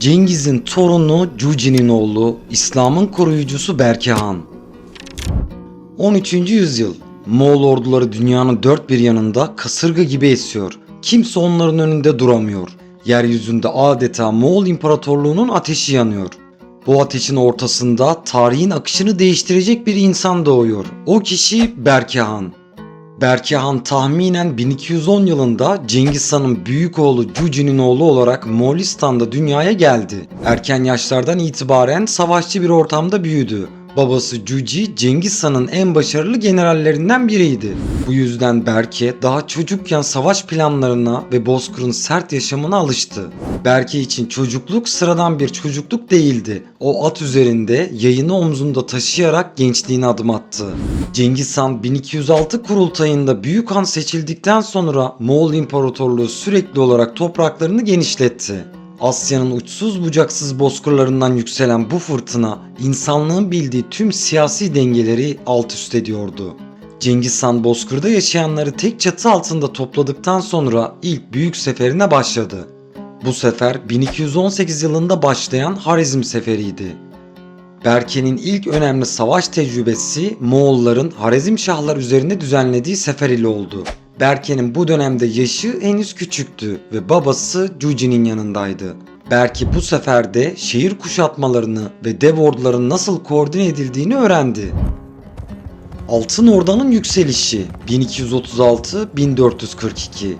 Cengiz'in torunu Cuci'nin oğlu, İslam'ın koruyucusu Berke Han. 13. yüzyıl. Moğol orduları dünyanın dört bir yanında kasırga gibi esiyor. Kimse onların önünde duramıyor. Yeryüzünde adeta Moğol İmparatorluğu'nun ateşi yanıyor. Bu ateşin ortasında tarihin akışını değiştirecek bir insan doğuyor. O kişi Berke Han. Berke Han tahminen 1210 yılında Cengiz Han'ın büyük oğlu Cuci'nin oğlu olarak Moğolistan'da dünyaya geldi. Erken yaşlardan itibaren savaşçı bir ortamda büyüdü. Babası Cuci, Cengiz Han'ın en başarılı generallerinden biriydi. Bu yüzden Berke daha çocukken savaş planlarına ve Bozkır'ın sert yaşamına alıştı. Berke için çocukluk sıradan bir çocukluk değildi. O at üzerinde yayını omzunda taşıyarak gençliğine adım attı. Cengiz Han 1206 kurultayında Büyük Han seçildikten sonra Moğol İmparatorluğu sürekli olarak topraklarını genişletti. Asya'nın uçsuz bucaksız bozkırlarından yükselen bu fırtına insanlığın bildiği tüm siyasi dengeleri alt üst ediyordu. Cengiz Han bozkırda yaşayanları tek çatı altında topladıktan sonra ilk büyük seferine başladı. Bu sefer 1218 yılında başlayan Harizm seferiydi. Berke'nin ilk önemli savaş tecrübesi Moğolların Harizmşahlar üzerine düzenlediği sefer ile oldu. Berke'nin bu dönemde yaşı henüz küçüktü ve babası Cuci'nin yanındaydı. Berke bu seferde şehir kuşatmalarını ve dev orduların nasıl koordine edildiğini öğrendi. Altın Orda'nın yükselişi 1236-1442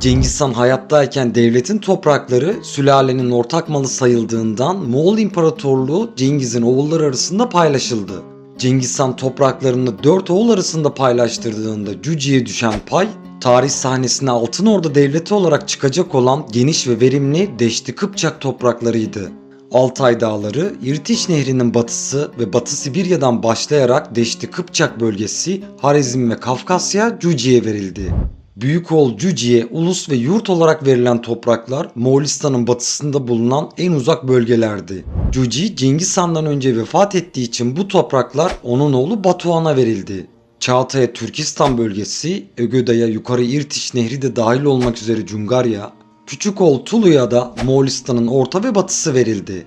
Cengiz Han hayattayken devletin toprakları sülalenin ortak malı sayıldığından Moğol İmparatorluğu Cengiz'in oğulları arasında paylaşıldı. Cengiz Han topraklarını dört oğul arasında paylaştırdığında Cüci'ye düşen pay, tarih sahnesine Altın Orda Devleti olarak çıkacak olan geniş ve verimli Deşti Kıpçak topraklarıydı. Altay Dağları, İrtiş Nehri'nin batısı ve Batı Sibirya'dan başlayarak Deşti Kıpçak bölgesi, Harizm ve Kafkasya Cüci'ye verildi. Büyük oğul Cüci'ye ulus ve yurt olarak verilen topraklar Moğolistan'ın batısında bulunan en uzak bölgelerdi. Cüci Cengiz Han'dan önce vefat ettiği için bu topraklar onun oğlu Batuhan'a verildi. Çağatay'a Türkistan bölgesi, Ögöda'ya yukarı İrtiş Nehri de dahil olmak üzere Cungarya, Küçük oğul Tulu'ya da Moğolistan'ın orta ve batısı verildi.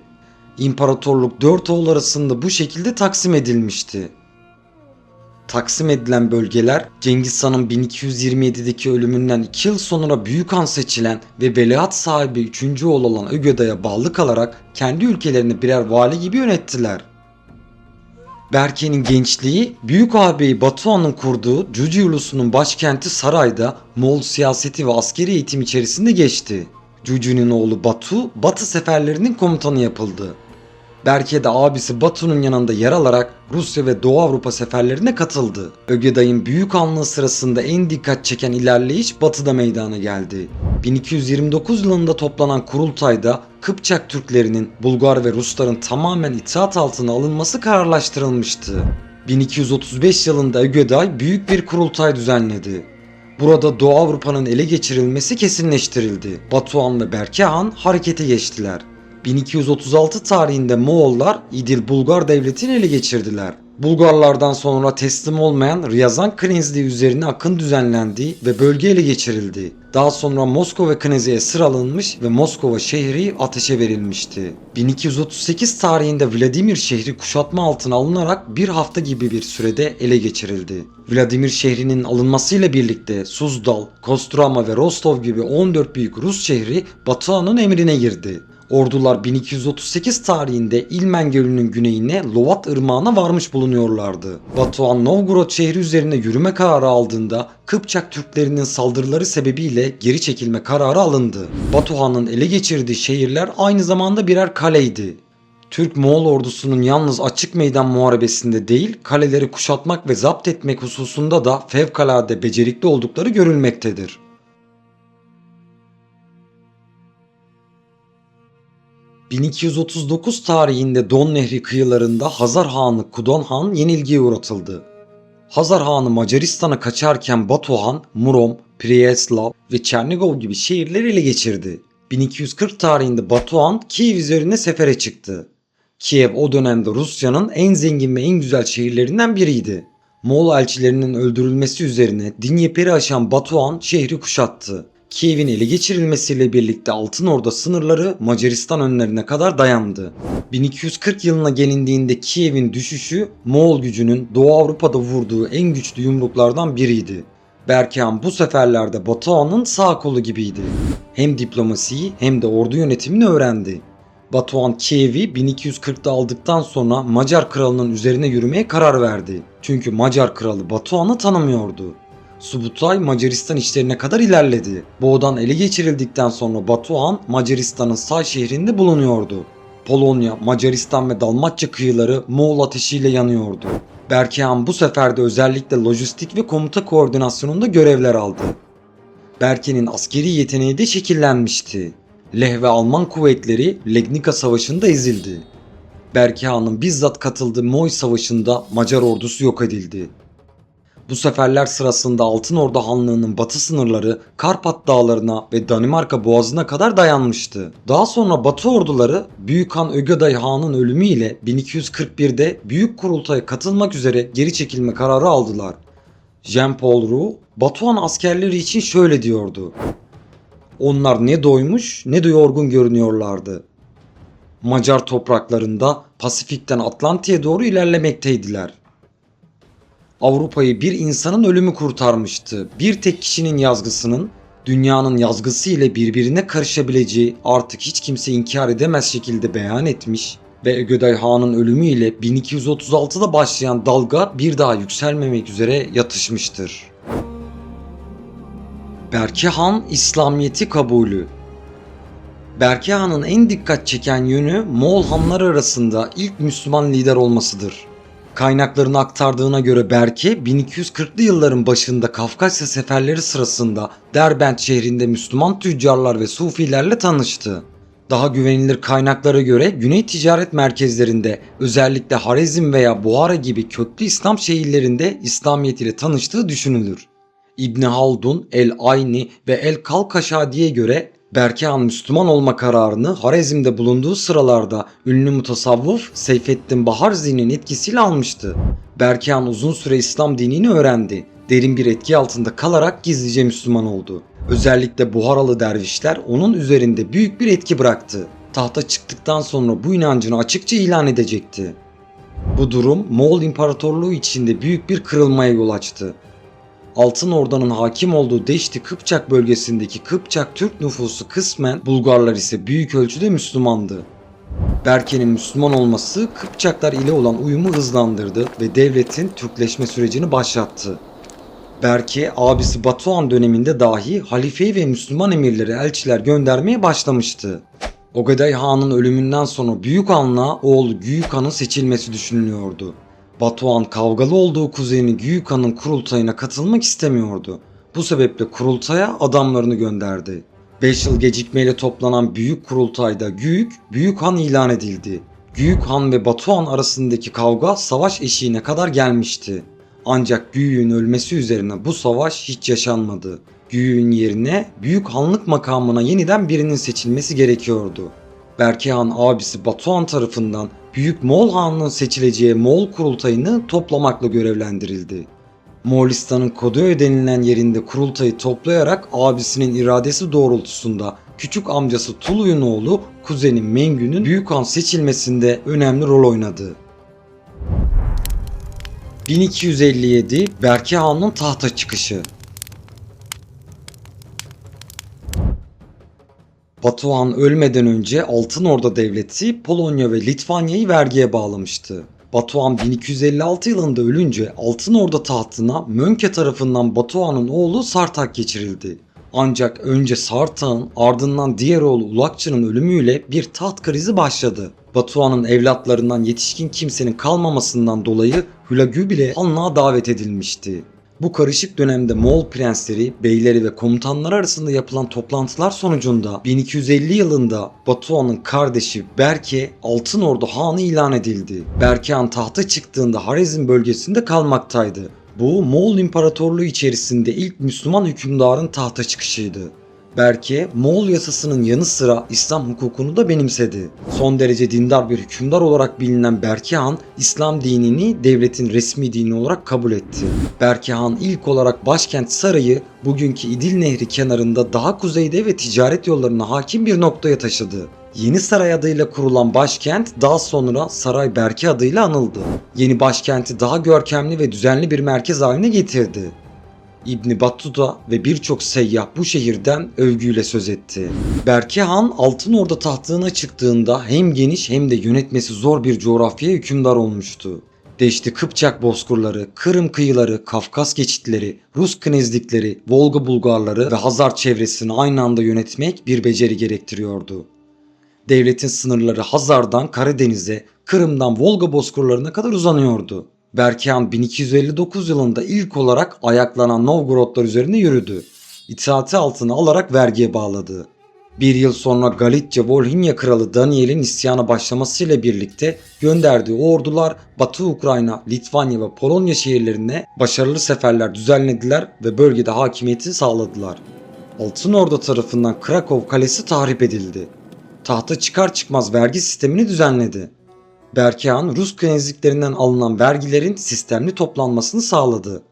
İmparatorluk dört oğul arasında bu şekilde taksim edilmişti. Taksim edilen bölgeler Cengiz Han'ın 1227'deki ölümünden 2 yıl sonra Büyük Han seçilen ve veliaht sahibi 3. oğul olan Ögöda'ya bağlı kalarak kendi ülkelerini birer vali gibi yönettiler. Berke'nin gençliği Büyük ağabeyi Batuhan'ın kurduğu Cüce ulusunun başkenti Saray'da Moğol siyaseti ve askeri eğitim içerisinde geçti. Cüce'nin oğlu Batu, Batı seferlerinin komutanı yapıldı. Berke de abisi Batu'nun yanında yer alarak Rusya ve Doğu Avrupa seferlerine katıldı. Ögeday'ın büyük anlığı sırasında en dikkat çeken ilerleyiş Batı'da meydana geldi. 1229 yılında toplanan kurultayda Kıpçak Türklerinin Bulgar ve Rusların tamamen itaat altına alınması kararlaştırılmıştı. 1235 yılında Ögeday büyük bir kurultay düzenledi. Burada Doğu Avrupa'nın ele geçirilmesi kesinleştirildi. Batuhan ve Berke Han harekete geçtiler. 1236 tarihinde Moğollar İdil Bulgar devletini ele geçirdiler. Bulgarlardan sonra teslim olmayan Ryazan Knezliği üzerine akın düzenlendiği ve bölge ele geçirildi. Daha sonra Moskova Knezi'ye sıralınmış ve Moskova şehri ateşe verilmişti. 1238 tarihinde Vladimir şehri kuşatma altına alınarak bir hafta gibi bir sürede ele geçirildi. Vladimir şehrinin alınmasıyla birlikte Suzdal, Kostroma ve Rostov gibi 14 büyük Rus şehri Batuhan'ın emrine girdi. Ordular 1238 tarihinde İlmen Gölü'nün güneyine Lovat Irmağı'na varmış bulunuyorlardı. Batuhan Novgorod şehri üzerine yürüme kararı aldığında Kıpçak Türklerinin saldırıları sebebiyle geri çekilme kararı alındı. Batuhan'ın ele geçirdiği şehirler aynı zamanda birer kaleydi. Türk-Moğol ordusunun yalnız açık meydan muharebesinde değil, kaleleri kuşatmak ve zapt etmek hususunda da fevkalade becerikli oldukları görülmektedir. 1239 tarihinde Don Nehri kıyılarında Hazar Hanı Kudon Han yenilgiye uğratıldı. Hazar Hanı Macaristan'a kaçarken Batuhan, Murom, Priyaslav ve Çernigov gibi şehirleri ele geçirdi. 1240 tarihinde Batuhan Kiev üzerine sefere çıktı. Kiev o dönemde Rusya'nın en zengin ve en güzel şehirlerinden biriydi. Moğol elçilerinin öldürülmesi üzerine Dinyeper'i aşan Batuhan şehri kuşattı. Kiev'in ele geçirilmesiyle birlikte Altın Orda sınırları Macaristan önlerine kadar dayandı. 1240 yılına gelindiğinde Kiev'in düşüşü Moğol gücünün Doğu Avrupa'da vurduğu en güçlü yumruklardan biriydi. Berkhan bu seferlerde Batuhan'ın sağ kolu gibiydi. Hem diplomasiyi hem de ordu yönetimini öğrendi. Batuhan Kiev'i 1240'da aldıktan sonra Macar kralının üzerine yürümeye karar verdi. Çünkü Macar kralı Batuhan'ı tanımıyordu. Subutay Macaristan işlerine kadar ilerledi. Boğdan ele geçirildikten sonra Batuhan Macaristan'ın Say şehrinde bulunuyordu. Polonya, Macaristan ve Dalmatça kıyıları Moğol ateşiyle yanıyordu. Berkehan bu sefer de özellikle lojistik ve komuta koordinasyonunda görevler aldı. Berke'nin askeri yeteneği de şekillenmişti. Leh ve Alman kuvvetleri Legnica Savaşı'nda ezildi. Berkehan'ın bizzat katıldığı Moy Savaşı'nda Macar ordusu yok edildi. Bu seferler sırasında Altın Orda Hanlığı'nın batı sınırları Karpat Dağları'na ve Danimarka Boğazı'na kadar dayanmıştı. Daha sonra Batı orduları Büyük Han Ögöday Han'ın ölümüyle 1241'de Büyük Kurultay'a katılmak üzere geri çekilme kararı aldılar. Jean-Paul Roux, Batuhan askerleri için şöyle diyordu. Onlar ne doymuş ne de yorgun görünüyorlardı. Macar topraklarında Pasifik'ten Atlantik'e doğru ilerlemekteydiler. Avrupa'yı bir insanın ölümü kurtarmıştı. Bir tek kişinin yazgısının dünyanın yazgısı ile birbirine karışabileceği artık hiç kimse inkar edemez şekilde beyan etmiş ve Ögöday Han'ın ölümüyle 1236'da başlayan dalga bir daha yükselmemek üzere yatışmıştır. Berke Han İslamiyeti kabulü Berke Han'ın en dikkat çeken yönü Moğol Hanlar arasında ilk Müslüman lider olmasıdır. Kaynaklarını aktardığına göre Berke 1240'lı yılların başında Kafkasya seferleri sırasında Derbent şehrinde Müslüman tüccarlar ve sufilerle tanıştı. Daha güvenilir kaynaklara göre Güney ticaret merkezlerinde özellikle Harezm veya Buhara gibi köklü İslam şehirlerinde İslamiyet ile tanıştığı düşünülür. İbn Haldun, El Ayni ve El Kalkaşadi'ye göre Berkehan Müslüman olma kararını Harezm'de bulunduğu sıralarda ünlü mutasavvuf Seyfettin Baharzi'nin etkisiyle almıştı. Berkehan uzun süre İslam dinini öğrendi. Derin bir etki altında kalarak gizlice Müslüman oldu. Özellikle Buharalı dervişler onun üzerinde büyük bir etki bıraktı. Tahta çıktıktan sonra bu inancını açıkça ilan edecekti. Bu durum Moğol İmparatorluğu içinde büyük bir kırılmaya yol açtı. Altın Orda'nın hakim olduğu Deşti Kıpçak bölgesindeki Kıpçak Türk nüfusu kısmen Bulgarlar ise büyük ölçüde Müslümandı. Berke'nin Müslüman olması Kıpçaklar ile olan uyumu hızlandırdı ve devletin Türkleşme sürecini başlattı. Berke abisi Batuhan döneminde dahi halifeyi ve Müslüman emirleri elçiler göndermeye başlamıştı. Ogaday Han'ın ölümünden sonra Büyük Han'la oğlu Güyük Han'ın seçilmesi düşünülüyordu. Batuhan kavgalı olduğu kuzeni Güyük Han'ın kurultayına katılmak istemiyordu. Bu sebeple kurultaya adamlarını gönderdi. 5 yıl gecikmeyle toplanan büyük kurultayda Güyük, Büyük Han ilan edildi. Güyük Han ve Batuhan arasındaki kavga savaş eşiğine kadar gelmişti. Ancak Güyük'ün ölmesi üzerine bu savaş hiç yaşanmadı. Güyük'ün yerine büyük hanlık makamına yeniden birinin seçilmesi gerekiyordu. Berke Han abisi Batuhan tarafından Büyük Moğol Hanlığı'nın seçileceği Moğol kurultayını toplamakla görevlendirildi. Moğolistan'ın Kodoyo denilen yerinde kurultayı toplayarak abisinin iradesi doğrultusunda küçük amcası Tuluy'un oğlu kuzeni Mengü'nün Büyük Han seçilmesinde önemli rol oynadı. 1257 Berke Han'ın tahta çıkışı Batuhan ölmeden önce Altın Orda Devleti Polonya ve Litvanya'yı vergiye bağlamıştı. Batuhan 1256 yılında ölünce Altın Orda tahtına Mönke tarafından Batuhan'ın oğlu Sartak geçirildi. Ancak önce Sartak'ın ardından diğer oğlu Ulakçı'nın ölümüyle bir taht krizi başladı. Batuhan'ın evlatlarından yetişkin kimsenin kalmamasından dolayı Hülagü bile Hanlığa davet edilmişti. Bu karışık dönemde Moğol prensleri, beyleri ve komutanlar arasında yapılan toplantılar sonucunda 1250 yılında Batuhan'ın kardeşi Berke Altın Ordu Hanı ilan edildi. Berke Han tahta çıktığında Harezm bölgesinde kalmaktaydı. Bu Moğol İmparatorluğu içerisinde ilk Müslüman hükümdarın tahta çıkışıydı. Berke, Moğol yasasının yanı sıra İslam hukukunu da benimsedi. Son derece dindar bir hükümdar olarak bilinen Berke Han, İslam dinini devletin resmi dini olarak kabul etti. Berke Han ilk olarak başkent Saray'ı bugünkü İdil Nehri kenarında daha kuzeyde ve ticaret yollarına hakim bir noktaya taşıdı. Yeni Saray adıyla kurulan başkent daha sonra Saray Berke adıyla anıldı. Yeni başkenti daha görkemli ve düzenli bir merkez haline getirdi. İbni Battuta ve birçok seyyah bu şehirden övgüyle söz etti. Berke Han Altın Orda tahtına çıktığında hem geniş hem de yönetmesi zor bir coğrafyaya hükümdar olmuştu. Deşti Kıpçak bozkurları, Kırım kıyıları, Kafkas geçitleri, Rus knezlikleri, Volga Bulgarları ve Hazar çevresini aynı anda yönetmek bir beceri gerektiriyordu. Devletin sınırları Hazar'dan Karadeniz'e, Kırım'dan Volga bozkurlarına kadar uzanıyordu. Berkehan 1259 yılında ilk olarak ayaklanan Novgorodlar üzerine yürüdü. İtaati altına alarak vergiye bağladı. Bir yıl sonra Galitçe Volhynia kralı Daniel'in isyana başlamasıyla birlikte gönderdiği ordular Batı Ukrayna, Litvanya ve Polonya şehirlerine başarılı seferler düzenlediler ve bölgede hakimiyeti sağladılar. Altın Orda tarafından Krakow kalesi tahrip edildi. Tahta çıkar çıkmaz vergi sistemini düzenledi. Berkehan Rus knezliklerinden alınan vergilerin sistemli toplanmasını sağladı.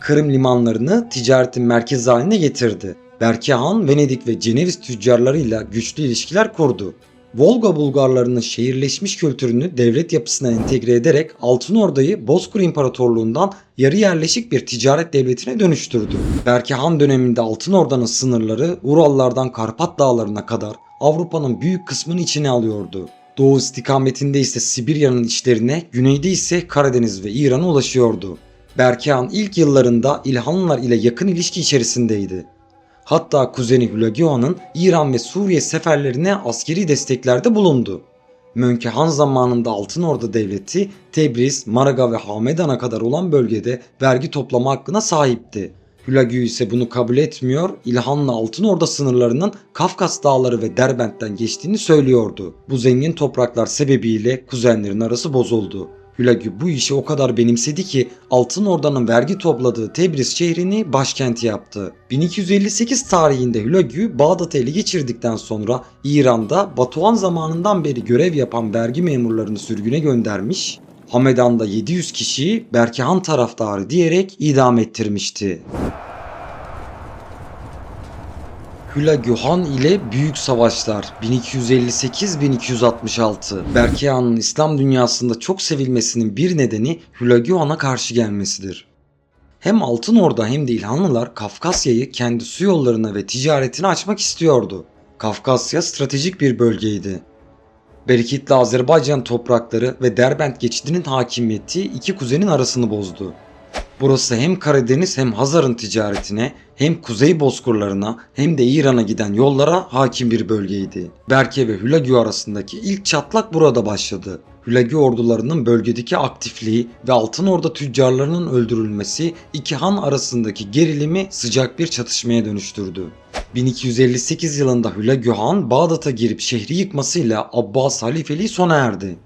Kırım limanlarını ticaretin merkezi haline getirdi. Berkehan Venedik ve Ceneviz tüccarlarıyla güçlü ilişkiler kurdu. Volga Bulgarlarının şehirleşmiş kültürünü devlet yapısına entegre ederek Altın Orda'yı Bozkır İmparatorluğundan yarı yerleşik bir ticaret devletine dönüştürdü. Berkehan döneminde Altın Orda'nın sınırları Urallardan Karpat Dağları'na kadar Avrupa'nın büyük kısmını içine alıyordu. Doğu istikametinde ise Sibirya'nın içlerine, güneyde ise Karadeniz ve İran'a ulaşıyordu. Berkehan ilk yıllarında İlhanlılar ile yakın ilişki içerisindeydi. Hatta kuzeni Hülagühan'ın İran ve Suriye seferlerine askeri desteklerde bulundu. Mönke Han zamanında Altın Orda Devleti Tebriz, Maraga ve Hamedan'a kadar olan bölgede vergi toplama hakkına sahipti. Hülagü ise bunu kabul etmiyor, İlhan'la Altın Orda sınırlarının Kafkas dağları ve Derbent'ten geçtiğini söylüyordu. Bu zengin topraklar sebebiyle kuzenlerin arası bozuldu. Hülagü bu işi o kadar benimsedi ki Altın Orda'nın vergi topladığı Tebriz şehrini başkenti yaptı. 1258 tarihinde Hülagü Bağdat'ı ele geçirdikten sonra İran'da Batuhan zamanından beri görev yapan vergi memurlarını sürgüne göndermiş, Hamedan'da 700 kişiyi Berkehan taraftarı diyerek idam ettirmişti. Hülagü Han ile Büyük Savaşlar 1258-1266 Berkehan'ın İslam dünyasında çok sevilmesinin bir nedeni Hülagü Han'a karşı gelmesidir. Hem Altın Orda hem de İlhanlılar Kafkasya'yı kendi su yollarına ve ticaretine açmak istiyordu. Kafkasya stratejik bir bölgeydi. Bereketli Azerbaycan toprakları ve Derbent geçidinin hakimiyeti iki kuzenin arasını bozdu. Burası hem Karadeniz hem Hazar'ın ticaretine hem Kuzey Bozkurlarına hem de İran'a giden yollara hakim bir bölgeydi. Berke ve Hülagü arasındaki ilk çatlak burada başladı. Hülagü ordularının bölgedeki aktifliği ve Altın Orda tüccarlarının öldürülmesi iki han arasındaki gerilimi sıcak bir çatışmaya dönüştürdü. 1258 yılında Hülagü Han Bağdat'a girip şehri yıkmasıyla Abbas halifeliği sona erdi.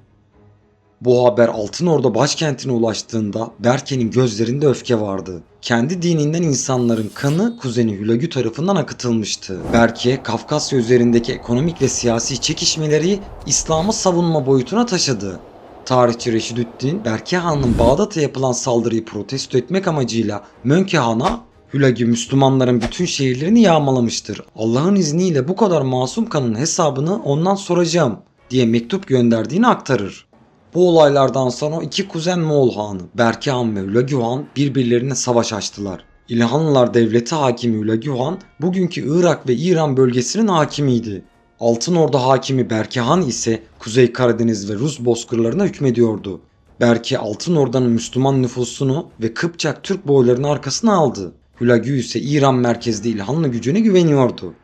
Bu haber Altın Orda başkentine ulaştığında Berke'nin gözlerinde öfke vardı. Kendi dininden insanların kanı kuzeni Hülagü tarafından akıtılmıştı. Berke, Kafkasya üzerindeki ekonomik ve siyasi çekişmeleri İslam'ı savunma boyutuna taşıdı. Tarihçi Reşidüddin, Berke Han'ın Bağdat'a yapılan saldırıyı protesto etmek amacıyla Mönke Han'a Hülagü Müslümanların bütün şehirlerini yağmalamıştır. Allah'ın izniyle bu kadar masum kanın hesabını ondan soracağım diye mektup gönderdiğini aktarır. Bu olaylardan sonra iki kuzen Moğol Hanı Berke Han ve Hülagü Han birbirlerine savaş açtılar. İlhanlılar devleti hakimi Hülagü Han bugünkü Irak ve İran bölgesinin hakimiydi. Altın Orda hakimi Berke Han ise Kuzey Karadeniz ve Rus bozkırlarına hükmediyordu. Berke Altın Orda'nın Müslüman nüfusunu ve Kıpçak Türk boylarını arkasına aldı. Hülagü ise İran merkezli İlhanlı gücüne güveniyordu.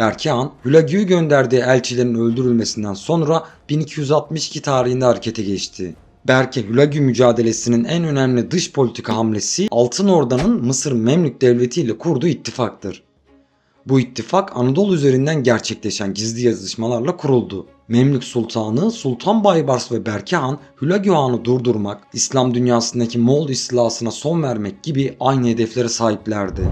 Berkehan, Hülagü'yü gönderdiği elçilerin öldürülmesinden sonra 1262 tarihinde harekete geçti. Berke Hülagü mücadelesinin en önemli dış politika hamlesi Altın Orda'nın Mısır Memlük Devleti ile kurduğu ittifaktır. Bu ittifak Anadolu üzerinden gerçekleşen gizli yazışmalarla kuruldu. Memlük Sultanı Sultan Baybars ve Berke Han, Hülagü Han'ı durdurmak, İslam dünyasındaki Moğol istilasına son vermek gibi aynı hedeflere sahiplerdi.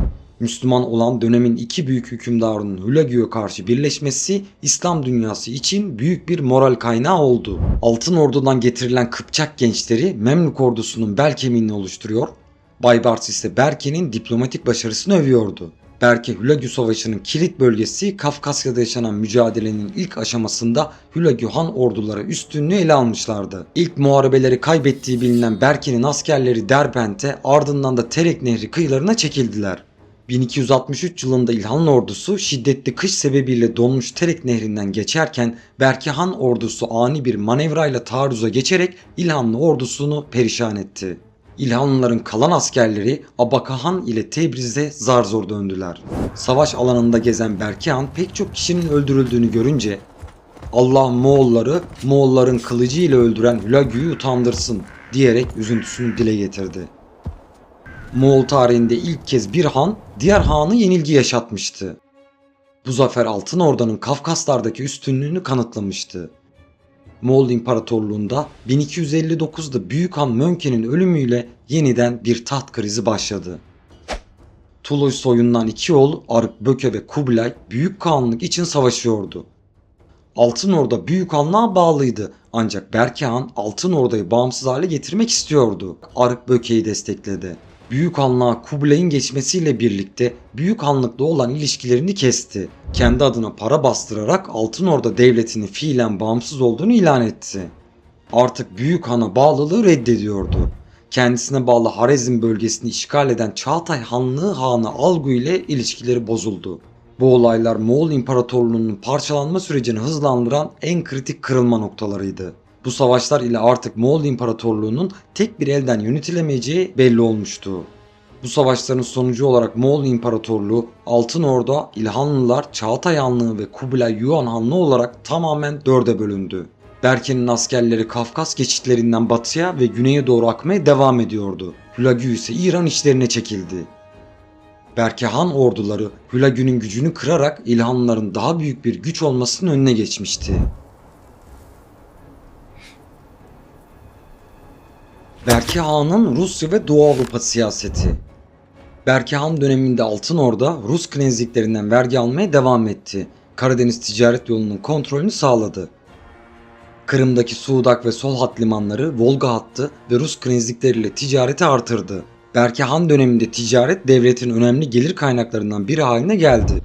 Müslüman olan dönemin iki büyük hükümdarının Hülagü'ye karşı birleşmesi İslam dünyası için büyük bir moral kaynağı oldu. Altın Ordu'dan getirilen Kıpçak gençleri Memlük ordusunun bel kemiğini oluşturuyor. Baybars ise Berke'nin diplomatik başarısını övüyordu. Berke Hülagü Savaşı'nın kilit bölgesi Kafkasya'da yaşanan mücadelenin ilk aşamasında Hülagü Han orduları üstünlüğü ele almışlardı. İlk muharebeleri kaybettiği bilinen Berke'nin askerleri Derbent'e ardından da Terek Nehri kıyılarına çekildiler. 1263 yılında İlhanlı ordusu şiddetli kış sebebiyle donmuş Terek Nehri'nden geçerken Berke Han ordusu ani bir manevrayla taarruza geçerek İlhanlı ordusunu perişan etti. İlhanlıların kalan askerleri Abakahan ile Tebriz'de zar zor döndüler. Savaş alanında gezen Berkehan pek çok kişinin öldürüldüğünü görünce Allah Moğolları Moğolların kılıcı ile öldüren Hülagü'yü utandırsın diyerek üzüntüsünü dile getirdi. Moğol tarihinde ilk kez bir han diğer hanı yenilgi yaşatmıştı. Bu zafer Altın Orda'nın Kafkaslardaki üstünlüğünü kanıtlamıştı. Moğol İmparatorluğu'nda 1259'da Büyük Han Mönke'nin ölümüyle yeniden bir taht krizi başladı. Tuluy soyundan iki oğul Arıkböke ve Kubilay Büyük Kağanlık için savaşıyordu. Altın Orda Büyük Hanlığa bağlıydı ancak Berke Han Altın Orda'yı bağımsız hale getirmek istiyordu. Arıkböke'yi destekledi. Büyük Hanlığa Kubilay'ın geçmesiyle birlikte Büyük Hanlık'la olan ilişkilerini kesti. Kendi adına para bastırarak Altın Orda devletini fiilen bağımsız olduğunu ilan etti. Artık Büyük Han'a bağlılığı reddediyordu. Kendisine bağlı Harezm bölgesini işgal eden Çağatay Hanlığı Hanı Algu ile ilişkileri bozuldu. Bu olaylar Moğol İmparatorluğu'nun parçalanma sürecini hızlandıran en kritik kırılma noktalarıydı. Bu savaşlar ile artık Moğol İmparatorluğu'nun tek bir elden yönetilemeyeceği belli olmuştu. Bu savaşların sonucu olarak Moğol İmparatorluğu Altın Orda, İlhanlılar, Çağatay Hanlığı ve Kubilay Yuan Hanlığı olarak tamamen dörde bölündü. Berke'nin askerleri Kafkas geçitlerinden batıya ve güneye doğru akmaya devam ediyordu. Hülagü ise İran içlerine çekildi. Berke Han orduları Hülagü'nün gücünü kırarak İlhanlıların daha büyük bir güç olmasının önüne geçmişti. Berke Han'ın Rusya ve Doğu Avrupa siyaseti Berke Han döneminde Altın Orda Rus knezliklerinden vergi almaya devam etti. Karadeniz ticaret yolunun kontrolünü sağladı. Kırım'daki Suudak ve Sol hat limanları Volga hattı ve Rus knezlikleriyle ticareti artırdı. Berke Han döneminde ticaret devletin önemli gelir kaynaklarından biri haline geldi.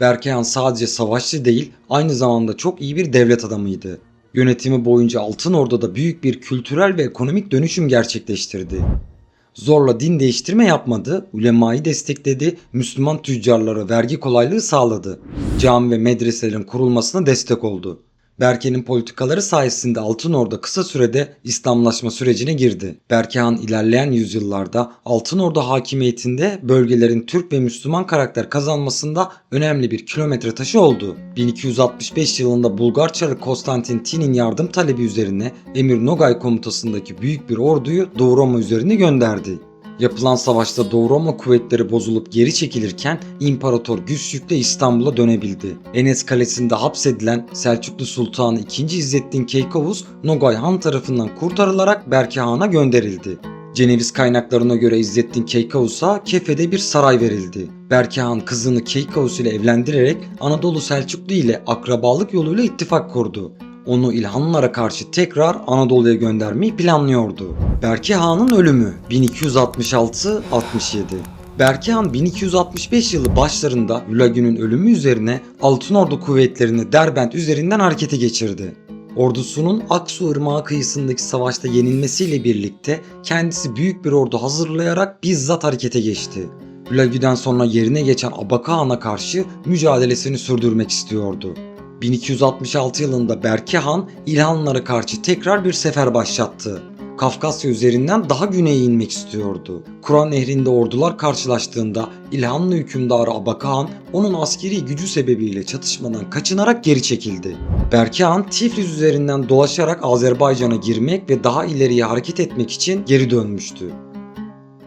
Berke Han sadece savaşçı değil, aynı zamanda çok iyi bir devlet adamıydı. Yönetimi boyunca Altın Orda'da büyük bir kültürel ve ekonomik dönüşüm gerçekleştirdi. Zorla din değiştirme yapmadı, ulemayı destekledi, Müslüman tüccarlara vergi kolaylığı sağladı. Cami ve medreselerin kurulmasına destek oldu. Berke'nin politikaları sayesinde Altın Orda kısa sürede İslamlaşma sürecine girdi. Berke Han ilerleyen yüzyıllarda Altın Orda hakimiyetinde bölgelerin Türk ve Müslüman karakter kazanmasında önemli bir kilometre taşı oldu. 1265 yılında Bulgar Çarı Konstantin Tin'in yardım talebi üzerine Emir Nogay komutasındaki büyük bir orduyu Doğu Roma üzerine gönderdi. Yapılan savaşta Doğu Roma kuvvetleri bozulup geri çekilirken İmparator güçlükle İstanbul'a dönebildi. Enes Kalesi'nde hapsedilen Selçuklu Sultanı II. İzzettin Keykovuz Nogay Han tarafından kurtarılarak Berke Han'a gönderildi. Ceneviz kaynaklarına göre İzzettin Keykovus'a Kefe'de bir saray verildi. Berke Han kızını Keykovus ile evlendirerek Anadolu Selçuklu ile akrabalık yoluyla ittifak kurdu onu İlhanlılara karşı tekrar Anadolu'ya göndermeyi planlıyordu. Berke Han'ın ölümü 1266-67 Berke Han 1265 yılı başlarında Hülagü'nün ölümü üzerine Altınordu kuvvetlerini Derbent üzerinden harekete geçirdi. Ordusunun Aksu Irmağı kıyısındaki savaşta yenilmesiyle birlikte kendisi büyük bir ordu hazırlayarak bizzat harekete geçti. Hülagü'den sonra yerine geçen Abaka Han'a karşı mücadelesini sürdürmek istiyordu. 1266 yılında Berke Han İlhanlılara karşı tekrar bir sefer başlattı. Kafkasya üzerinden daha güneye inmek istiyordu. Kur'an nehrinde ordular karşılaştığında İlhanlı hükümdarı Abaka Han onun askeri gücü sebebiyle çatışmadan kaçınarak geri çekildi. Berke Han Tiflis üzerinden dolaşarak Azerbaycan'a girmek ve daha ileriye hareket etmek için geri dönmüştü.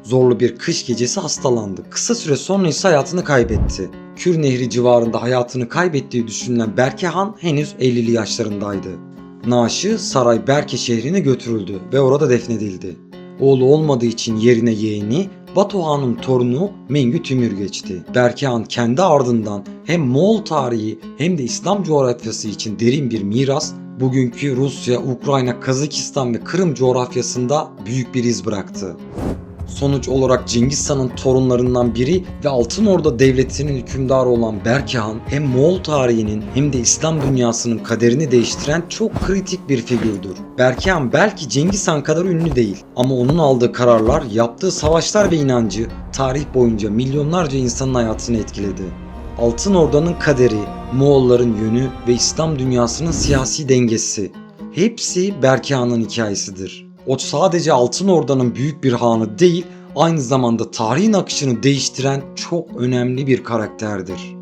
Zorlu bir kış gecesi hastalandı. Kısa süre sonra ise hayatını kaybetti. Kür Nehri civarında hayatını kaybettiği düşünülen Berke Han henüz 50'li yaşlarındaydı. Naaşı Saray Berke şehrine götürüldü ve orada defnedildi. Oğlu olmadığı için yerine yeğeni, Batu Han'ın torunu Mengü Tümür geçti. Berke Han kendi ardından hem Moğol tarihi hem de İslam coğrafyası için derin bir miras, bugünkü Rusya, Ukrayna, Kazakistan ve Kırım coğrafyasında büyük bir iz bıraktı. Sonuç olarak Cengiz Han'ın torunlarından biri ve Altın Orda Devleti'nin hükümdarı olan Berke Han hem Moğol tarihinin hem de İslam dünyasının kaderini değiştiren çok kritik bir figürdür. Berke Han belki Cengiz Han kadar ünlü değil ama onun aldığı kararlar, yaptığı savaşlar ve inancı tarih boyunca milyonlarca insanın hayatını etkiledi. Altın Orda'nın kaderi, Moğolların yönü ve İslam dünyasının siyasi dengesi hepsi Berke Han'ın hikayesidir. O sadece Altın Orda'nın büyük bir hanı değil, aynı zamanda tarihin akışını değiştiren çok önemli bir karakterdir.